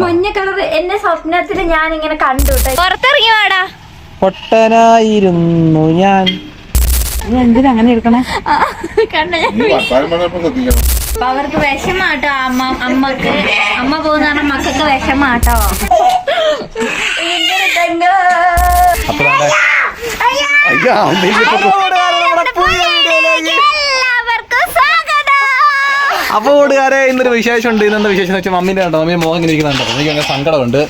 മഞ്ഞ കളർ എന്നെ സ്വപ്നത്തിൽ ഞാൻ ഇങ്ങനെ കണ്ടു പുറത്തിറങ്ങി വാടാ. പൊട്ടനായിരുന്നു ഞാൻ. നീ എന്തിനാ അങ്ങനെ എടുക്കണേ കണ്ട ഞാൻ അപ്പൊ അവർക്ക് വിഷമാട്ടോ അമ്മ അമ്മയ്ക്ക്. അമ്മ പോകുന്ന പറഞ്ഞ മക്കൾക്ക് വിഷമാട്ടോ. അയ്യോ! അപ്പൊ കൂട്ടുകാരെ ഇന്നൊരു വിശേഷമുണ്ട്. ഇന്നെന്താ വിശേഷം എന്ന് വെച്ചാൽ മമ്മീന്റെ കണ്ടോ? മമ്മി മോഹം ഇങ്ങനെ ഇരിക്കുന്നുണ്ടോ. എനിക്ക് അങ്ങനെ സങ്കടമുണ്ട്.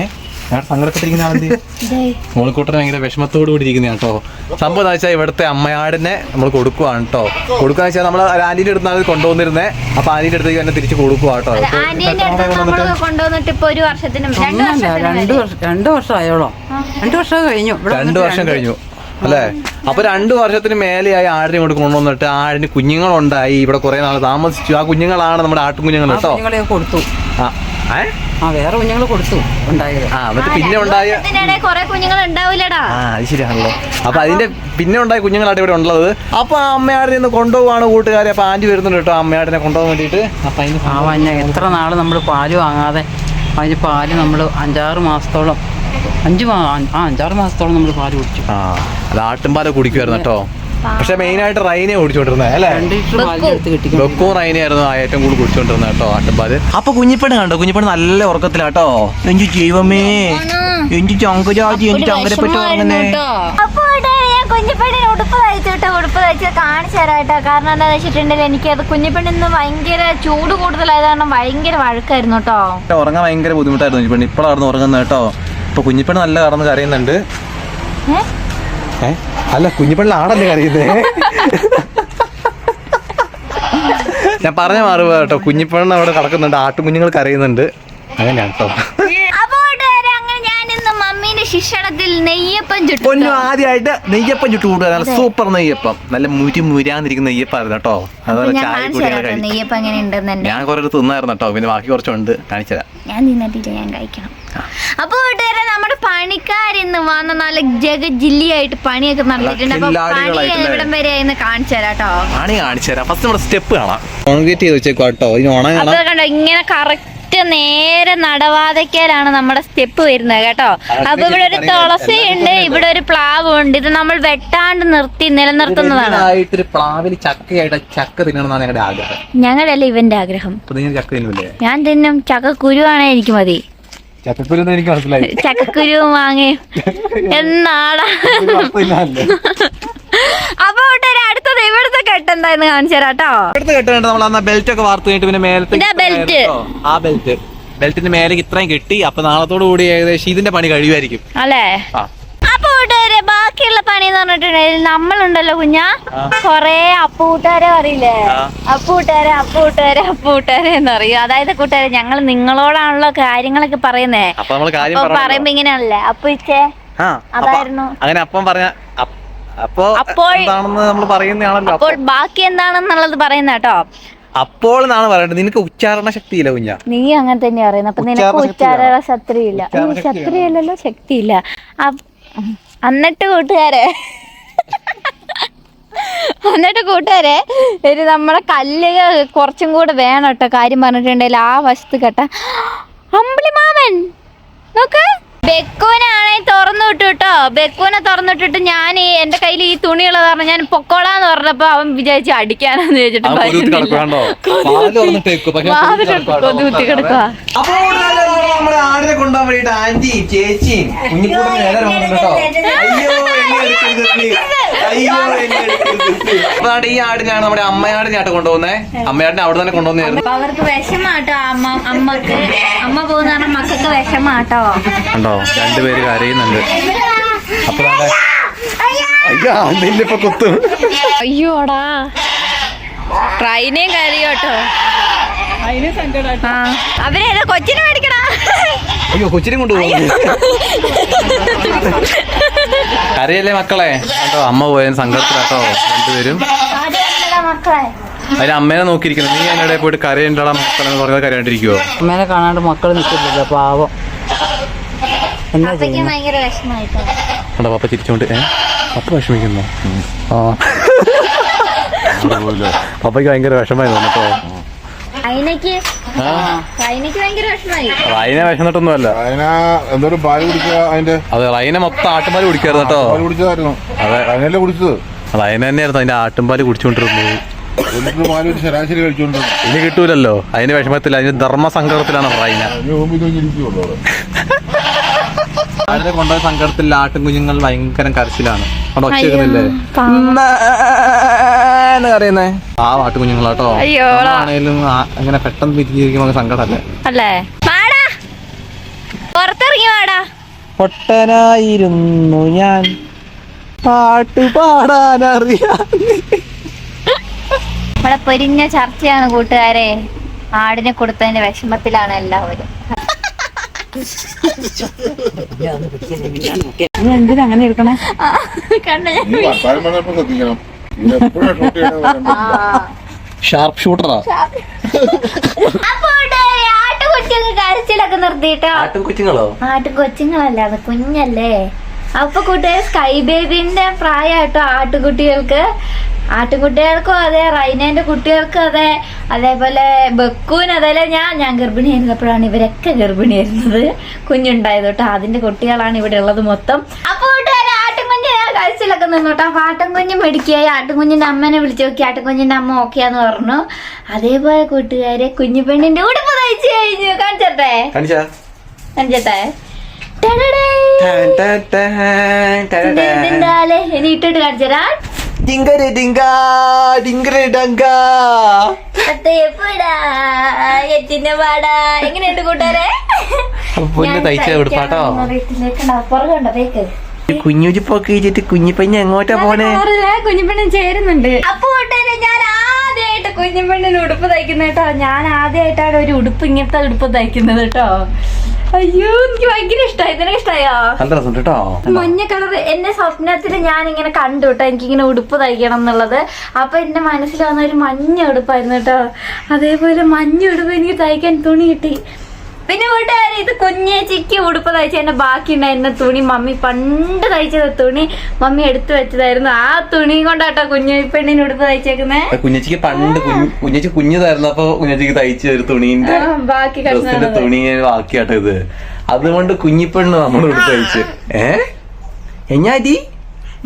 ഏഹ് ഞാൻ സങ്കടപ്പെട്ടിരിക്കുന്ന ആളെന്ത് മോളിക്കൂട്ടൻ ഭയങ്കര വിഷമത്തോട് കൂടി ഇരിക്കുന്ന കേട്ടോ. സംഭവം എന്താ വെച്ചാൽ ഇവിടുത്തെ അമ്മയാടിനെ നമ്മൾ കൊടുക്കുവാണ് കേട്ടോ. കൊടുക്കാന്ന് വെച്ചാൽ നമ്മൾ ആന്റിന്റെ അടുത്ത് അത് കൊണ്ടുവന്നിരുന്നേ. അപ്പൊ ആന്റിന്റെ അടുത്തേക്ക് തന്നെ തിരിച്ചു കൊടുക്കുക കേട്ടോ. കൊണ്ടുവന്നിട്ട്? ഇപ്പൊ ഒരു വർഷത്തിനും രണ്ട് വർഷം രണ്ട് വർഷം ആയോളോ രണ്ട് വർഷം കഴിഞ്ഞു. രണ്ട് വർഷം കഴിഞ്ഞു. അല്ലേ? അപ്പൊ രണ്ടു വർഷത്തിന് മേലെയായി ആടിനെ ഇങ്ങോട്ട് കൊണ്ടുവന്നിട്ട് ആടിന് കുഞ്ഞുങ്ങളുണ്ടായി. ഇവിടെ കുറെ നാൾ താമസിച്ചു. ആ കുഞ്ഞുങ്ങളാണ് നമ്മുടെ ആട്ടുകുഞ്ഞുങ്ങൾ കുഞ്ഞുങ്ങൾ കേട്ടോ? കുഞ്ഞുങ്ങളെ കൊടുത്തു. ആ ഏ? ആ വേറെ കുഞ്ഞുങ്ങൾ കൊടുത്തു ഉണ്ടായത്. ആ എന്നിട്ട് പിന്നെ ഉണ്ടായ കുഞ്ഞുങ്ങൾ ഉണ്ടാവില്ലടാ. ആ അത് ശരിയാണല്ലോ. അപ്പൊ അതിന്റെ പിന്നെ ഉണ്ടായ കുഞ്ഞുങ്ങളാണ് ഇവിടെ ഉള്ളത്. അപ്പൊ ആ അമ്മയാടിനെ ഒന്ന് കൊണ്ടുപോവാണ് കൂട്ടുകാരെ. അപ്പൊ ആന്റി വരുന്നുണ്ട് കേട്ടോ. അമ്മയാടിനെ കൊണ്ടുപോകാൻ വേണ്ടിട്ട് അപ്പൊ അതിന് എത്ര നാൾ നമ്മൾ പാൽ വാങ്ങാതെ അതിന് പാൽ നമ്മൾ അഞ്ചാറ് മാസത്തോളം അഞ്ച് ആ അഞ്ചാറ് മാസത്തോളം നമ്മൾ പാൽ കുടിച്ചു. ആ അത് ആട്ടുംപാല കുടിക്കുമായിരുന്നു കേട്ടോ. പക്ഷെ മെയിൻ ആയിട്ട് റൈനെ ഓടിച്ചോണ്ടിരുന്നത് അല്ലേ? ബൊക്കോ. റൈനായിരുന്നു ആ ഏറ്റവും കൂടുതൽ കുടിച്ചോണ്ടിരുന്നത് കേട്ടോ ആട്ടുംപാൽ അപ്പൊ കുഞ്ഞിപ്പണ് കണ്ടോ? കുഞ്ഞിപ്പണ് നല്ല ഉറക്കത്തിലാട്ടോ എഞ്ചു ജീവമേ എഞ്ചു ചങ്കജാജി എഞ്ചു ചങ്കരപ്പറ്റി ഉറങ്ങുന്നേ. കുഞ്ഞിപ്പെണ്ണിന് ഉടുപ്പ് തയ്ച്ചിട്ട് ഉടുപ്പ് തയ്ച്ച് കാണിച്ചു തരാട്ടോ കാരണം എന്താണെന്ന് വെച്ചിട്ടുണ്ടെങ്കിൽ എനിക്ക് അത് കുഞ്ഞിപ്പെണ്ണിന്ന് ഭയങ്കര ചൂട് കൂടുതലായത് കാരണം ഭയങ്കര വഴക്കായിരുന്നു കേട്ടോ. ഉറങ്ങാൻ ഭയങ്കര ബുദ്ധിമുട്ടായിരുന്നു കുഞ്ഞിപ്പണ് ഇപ്പോഴായിരുന്നു ഉറങ്ങുന്നത് കേട്ടോ. ഇപ്പൊ കുഞ്ഞിപ്പണ് നല്ല കടന്ന് കരയുന്നുണ്ട്. ഏ? അല്ല കുഞ്ഞിപ്പള്ളി ആടല്ലേ കരയുന്നേ? ഞാൻ പറഞ്ഞ മാറുക കേട്ടോ. കുഞ്ഞിപ്പണ്ണ അവിടെ കിടക്കുന്നുണ്ട് ആട്ടുകുഞ്ഞുങ്ങൾ കരയുന്നുണ്ട്. അങ്ങനെയാണ് കേട്ടോ. ശിക്ഷണത്തിൽ നെയ്യപ്പം ചുട്ടു പൊന്നു ആദ്യമായിട്ട് നെയ്യപ്പം ചുട്ടു കൂടുക നല്ല സൂപ്പർ നെയ്യപ്പം. നല്ല മുരി മുരാന്നിരിക്കുന്ന നെയ്യപ്പായിരുന്നു കേട്ടോ. അതുപോലെ ഞാൻ ചായ കാണിച്ചു കൂടി തരാം നെയ്യപ്പം എങ്ങനെ ഉണ്ടെന്ന് തന്നെ. ഞാൻ കുറെ തിന്നായിരുന്നു കേട്ടോ. പിന്നെ ബാക്കി കുറച്ചുണ്ട്. കാണിച്ചതാ ഞാൻ തിന്നിട്ടില്ല ഞാൻ കഴിക്കണം. അപ്പൊ കൂട്ടുകാരെ നമ്മുടെ പണിക്കാരിന്ന് വന്ന നല്ല ജഗജില്ലിയായിട്ട് പണിയൊക്കെ നടന്നിട്ടുണ്ട്. അപ്പൊ പണി? എവിടം വരെ ആയിന്ന് കാണിച്ചു തരാം കേട്ടോ. പണി ഫസ്റ്റ് നമ്മുടെ സ്റ്റെപ്പ് കാണാം. കോൺക്രീറ്റ് ചെയ്ത് വെച്ചേക്കോ കേട്ടോ. ഇനി കണ്ടോ ഇങ്ങനെ കറക്റ്റ് നേരെ നടവാതയ്ക്കാലാണ് നമ്മുടെ സ്റ്റെപ്പ് വരുന്നത് കേട്ടോ. അപ്പൊ ഇവിടെ ഒരു തുളസി ഉണ്ട് ഇവിടെ ഒരു പ്ലാവ് ഉണ്ട് ഇത് നമ്മൾ വെട്ടാണ്ട് നിർത്തി നിലനിർത്തുന്നതാണ്. പ്ലാവിൽ ചക്കയായിട്ട് ചക്ക തിന്നണമെന്നാണ് ഞങ്ങളുടെ ആഗ്രഹം. ഞങ്ങളല്ല ഇവന്റെ ആഗ്രഹം. ഞാൻ തിന്നും ചക്ക കുരുവാണേ ഞാൻ തിന്നും ചക്കക്കുരുവാണേ എനിക്ക് മതി. ചക്കക്കുരു എനിക്ക് മനസ്സിലായി. ചക്കക്കുരു വാങ്ങി. എന്നാടാ? അപ്പൊ അടുത്തത് ഇവിടുത്തെ കെട്ടെന്താന്ന് കാണിച്ചു തരാം കേട്ടോ ഇവിടുത്തെ കെട്ടുകൊണ്ട് നമ്മൾ അന്ന് ബെൽറ്റ് ഒക്കെ വാർത്ത് കഴിഞ്ഞിട്ട് പിന്നെ മേലത്തെ ഇതാ belt. ആ ബെൽറ്റ് ബെൽറ്റിന്റെ മേലേക്ക് ഇത്രയും കിട്ടി. അപ്പൊ നാളത്തോടു കൂടി ഏകദേശം ഇതിന്റെ പണി കഴിയുമായിരിക്കും. അല്ലേ? ആ അപ്പൊ കൂട്ടുകാരെ ബാക്കിയുള്ള പണി എന്ന് പറഞ്ഞിട്ടുണ്ടെങ്കിൽ നമ്മളുണ്ടല്ലോ കുഞ്ഞാ. കൊറേ അപ്പൂട്ടുകാരെ അറിയില്ലേ. അപ്പൂട്ടുകാരെ അപ്പൂട്ടുകാരെ അപ്പൂട്ടുകാരെ എന്ന് പറയും അതായത് കൂട്ടുകാരെ ഞങ്ങൾ നിങ്ങളോടാണല്ലോ കാര്യങ്ങളൊക്കെ പറയുന്നേ. പറയുമ്പോ ഇങ്ങനെയാണല്ലേ? അപ്പൊ ഇച്ചേ അതായിരുന്നു. അങ്ങനെ അപ്പം പറഞ്ഞ അപ്പോ നമ്മൾ പറയുന്നതാണല്ലോ. അപ്പോൾ ബാക്കി എന്താണെന്നുള്ളത് പറയുന്ന കേട്ടോ. അപ്പോൾ എന്നാണ് പറയുന്നത് നിനക്ക് ഉച്ചാരണ ശക്തിയില്ല കുഞ്ഞ. നീ അങ്ങനെ തന്നെ പറയുന്നത് അപ്പൊ നിനക്ക് ഉച്ചാരണ ശക്തി ഇല്ല വേണം. ശക്തിയില്ല. ശക്തി ശക്തിയില്ലല്ലോ ശക്തിയില്ല. എന്നിട്ട് കൂട്ടുകാരെ. എന്നിട്ട് കൂട്ടുകാരെ ഇനി നമ്മളെ കല്ല് കുറച്ചും കൂടെ വേണം കേട്ടോ കാര്യം പറഞ്ഞിട്ടുണ്ടെങ്കിൽ ആ വശത്ത് കേട്ട അമ്പിളി മാമൻ നോക്ക്. ബെക്കൂനാണെ തുറന്നു വിട്ടു കേട്ടോ. ബെക്കൂനെ തുറന്നിട്ടിട്ട് ഞാൻ ഈ എന്റെ കയ്യിൽ ഈ തുണിയുള്ളത് പറഞ്ഞു ഞാൻ പൊക്കോളാന്ന് പറഞ്ഞപ്പോ അവൻ വിചാരിച്ചു അടിക്കാനെന്ന് കിടക്കുവാട്ടോ. കൊതുകുത്തി കിടക്കുക അപ്പോൾ നമ്മുടെ ആടിനെ കൊണ്ടുപോകാൻ വേണ്ടിട്ട് ആന്റി ചേച്ചിയും കുഞ്ഞിക്കൂടെ നേരെ വന്നിട്ടോ അയ്യോ എന്നെ എടുക്കരുത് please. അയ്യോ എന്നെ എടുക്കരുത്. please. അപ്പൊ ദാണ്ടെ ഈ ആടിനാണ് നമ്മുടെ അമ്മയാടിനായിട്ട് കൊണ്ടുപോകുന്നേ. അമ്മയാടിനെ അവിടെ തന്നെ കൊണ്ടുവന്നായിരുന്നു അപ്പൊ അവർക്ക് വിഷമാട്ടോ അമ്മ അമ്മയ്ക്ക്. അമ്മ പോകുന്ന കാരണം മക്കൾക്ക് വിഷമാട്ടോ. കണ്ടോ? രണ്ടുപേര് കരയുന്നുണ്ട്. അപ്പൊ ദാണ്ടെ- അയ്യോ നിന്നിപ്പൊ കുത്തും. അയ്യോടാ. ട്രെയിനേം കയറിയോട്ടോ ആ. അവരേതാ കൊച്ചിനെ മേടിക്കടാ? അയ്യോ കൊച്ചിനും കൊണ്ടുപോകും കരയല്ലേ മക്കളെ? കേട്ടോ അമ്മ പോയ സങ്കടത്തിലാട്ടോ രണ്ടുപേരും. മക്കളെ. അതിന് അമ്മേനെ നോക്കിയിരിക്കുന്നു. നീ എന്നോട് പോയിട്ട് കരയുണ്ടടാ മക്കളെ എന്ന് പറഞ്ഞാൽ കരയാണ്ടിരിക്കുവോ? അമ്മേനെ കാണാണ്ട് മക്കൾ നിൽക്കുന്നില്ല പാവം. ചെയ്യുന്നത് ഏ? പപ്പ വിഷമിക്കുന്നു. ആ. പപ്പയ്ക്ക് ഭയങ്കര വിഷമായി തോന്നട്ടോ അതിനൊക്കെ ഭയങ്കര വിഷമായി. റൈന എന്തോ എന്തോരം പാൽ കുടിക്കുക അതിന്റെ? അതെ റൈന മൊത്തം ആട്ടുംപാൽ കുടിക്കായിരുന്നു കേട്ടോ. കുടിച്ചതായിരുന്നു. അതെ. റൈനല്ലേ കുടിച്ചത്? റൈന തന്നെയായിരുന്നു അതിന്റെ ആട്ടുംപാൽ പാൽ ശരാശരി കഴിച്ചുകൊണ്ടിരുന്നു ഇനി കിട്ടൂലല്ലോ. അതിന്റെ വിഷമത്തിൽ അതിന്റെ ധർമ്മസങ്കടത്തിലാണ് റൈന. അതിന് കൊണ്ടുപോയ സങ്കടത്തിൽ ആട്ടും കുഞ്ഞുങ്ങൾ ഭയങ്കര കരച്ചിലാണ്. അവിടെ ഒച്ച കേൾക്കുന്നില്ലേ എന്ന് പറയുന്നേ. ആ ആട്ടു കുഞ്ഞുങ്ങളാട്ടോ ആണെങ്കിലും ആണേലും അങ്ങനെ പെട്ടെന്ന് പിരിഞ്ഞിരിക്കുമ്പോ സങ്കടല്ലേ അല്ലേ? പുറത്തിറങ്ങി വാടാ. പൊട്ടനായിരുന്നു ഞാൻ. പാട്ട് പാടാനറിയാം. നമ്മളെ പൊരിഞ്ഞ ചർച്ചയാണ് കൂട്ടുകാരെ. ആടിനെ കൊടുത്തതിന്റെ വിഷമത്തിലാണ് എല്ലാവരും. എന്തിനാ അങ്ങനെ എടുക്കണേ ഷാർപ്പ് ഷൂട്ടറാ അപ്പൊ കൂട്ടുകാരെ ആട്ടുകുട്ടിയൊക്കെ കരച്ചിലൊക്കെ നിർത്തിയിട്ടോ? ആട്ടും കുഞ്ഞുങ്ങളോ അത് കുഞ്ഞല്ലേ. അപ്പൊ കൂട്ടുകാർ സ്കൈ ബേബിന്റെ പ്രായമായിട്ടോ ആട്ടുകുട്ടികൾക്ക്? ആട്ടുകുട്ടികൾക്കും അതെ റൈനേന്റെ കുട്ടികൾക്കും അതെ അതേപോലെ ബക്കൂന് അതേപോലെ ഞാൻ ഞാൻ ഗർഭിണിയായിരുന്നപ്പോഴാണ് ഇവരൊക്കെ ഗർഭിണിയായിരുന്നത്. കുഞ്ഞുണ്ടായത് കേട്ടോ അതിന്റെ കുട്ടികളാണ് ഇവിടെ ഉള്ളത് മൊത്തം. അപ്പൊ കൂട്ടുകാരെ ആട്ടുംകുഞ്ഞ് കഴിച്ചിലൊക്കെ നിന്നു കേട്ടോ. അപ്പൊ ആട്ടുംകുഞ്ഞ് മെടിക്കായി ആട്ടുംകുഞ്ഞിന്റെ അമ്മനെ വിളിച്ചു നോക്കി. ആട്ടുംകുഞ്ഞിന്റെ അമ്മ ഓക്കെയാന്ന് പറഞ്ഞു. അതേപോലെ കൂട്ടുകാരെ കുഞ്ഞു പെണ്ണിന്റെ ഉടുപ്പ് തയ്ച്ചു കഴിഞ്ഞു. കാണിച്ചട്ടെ? കാണിച്ചേ? കാണിച്ചട്ടെ. ഇതിന്താലെ ഇനി ഇട്ടിട്ട് കാണിച്ചരാ ഡിങ്കര് ഡങ്കാ എറ്റിന്റെ പാടാ. എങ്ങനെയുണ്ട് കൂട്ടുകാരെ? പൊന്ന് തയ്ച്ച ഉടുപ്പാട്ടോ പുറകുണ്ടോ തേക്ക്. കുഞ്ഞുജിപ്പൊക്കെ ഇച്ചിട്ട് കുഞ്ഞിപ്പഞ്ഞ എങ്ങോട്ടാ പോണേ? കുഞ്ഞിപ്പണ്ണൻ ചേരുന്നുണ്ട്. അപ്പൊ ഞാൻ ആദ്യമായിട്ട് കുഞ്ഞിപ്പെണ്ണിന് ഉടുപ്പ് തയ്ക്കുന്ന കേട്ടോ. ഞാൻ ആദ്യമായിട്ടാണ് ഒരു ഉടുപ്പ് ഇങ്ങനത്തെ ഉടുപ്പ് തയ്ക്കുന്നത് കേട്ടോ. അയ്യോ എനിക്ക് ഭയങ്കര ഇഷ്ടമായി നിനക്ക് ഇഷ്ടമായോ നല്ല രസം കേട്ടോ മഞ്ഞ കളർ എന്റെ സ്വപ്നത്തിൽ ഞാൻ ഇങ്ങനെ കണ്ടു കേട്ടോ എനിക്കിങ്ങനെ ഉടുപ്പ് തയ്ക്കണം എന്നുള്ളത്. അപ്പൊ എന്റെ മനസ്സിൽ വന്ന ഒരു മഞ്ഞ ഉടുപ്പായിരുന്നു കേട്ടോ അതേപോലെ മഞ്ഞ ഉടുപ്പ് എനിക്ക് തയ്ക്കാൻ തുണി കിട്ടി. പിന്നെ വീട്ടുകാരെ ഇത് കുഞ്ഞേച്ചിക്ക് ഉടുപ്പ് തയ്ച്ചതിന്റെ ബാക്കി ഉണ്ടായിരുന്ന തുണി മമ്മി പണ്ട് തയ്ച്ചത് തുണി മമ്മി എടുത്തു വെച്ചതായിരുന്നു. ആ തുണി കൊണ്ടാട്ടോ കുഞ്ഞു പെണ്ണിന് ഉടുപ്പ് തയ്ച്ചേക്കുന്നേ. കുഞ്ഞച്ചിക്ക് പണ്ട് കുഞ്ഞ് കുഞ്ഞച്ചി കുഞ്ഞതായിരുന്നു അപ്പൊ കുഞ്ഞച്ചിക്ക് തയ്ച്ച ഒരു തുണീന്റെ ബാക്കി തുണി ബാക്കിയാട്ടോ ഇത്. അതുകൊണ്ട് കുഞ്ഞിപ്പെണ്ണ് നമ്മൾ ഉടുപ്പ് തയ്ച്ച്. ഏ? എഞ്ഞാടി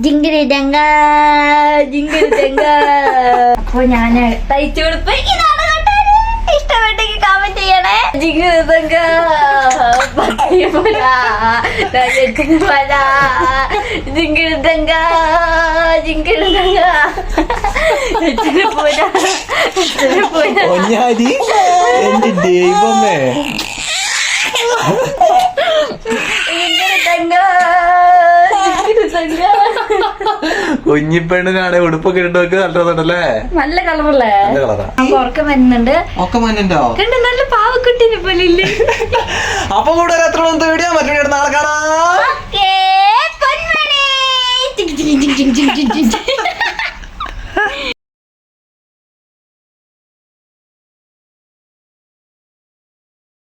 ജിങ്കിരി ഡങ്ക ജിങ്കിരി ഡങ്ക അപ്പൊ ഞാൻ തയ്ച്ചു കൊടുപ്പ് ഇതാണ്. ചെയ്യണേ ജിങ്കിരി ഡങ്ക പക്കിയ പുര, നഗരത്തിന് പുര, എച്ചിരി പുര. ഒഞ്ഞാടി എന്റെ ദൈവമേ കുഞ്ഞിപ്പെണ്ണിനാണ് ഉടുപ്പൊക്കെ ഇട്ട് വെക്ക് നല്ല നല്ല കളറല്ലേ? നല്ല കളറാ. ഉറക്കം വരുന്നുണ്ട്. ഒക്കെ വരുന്നുണ്ടോ? നല്ല ഇല്ലേ അപ്പൊ കൂടെ എത്ര വീഡിയോ മറ്റൊരു നാളെ കാണാം.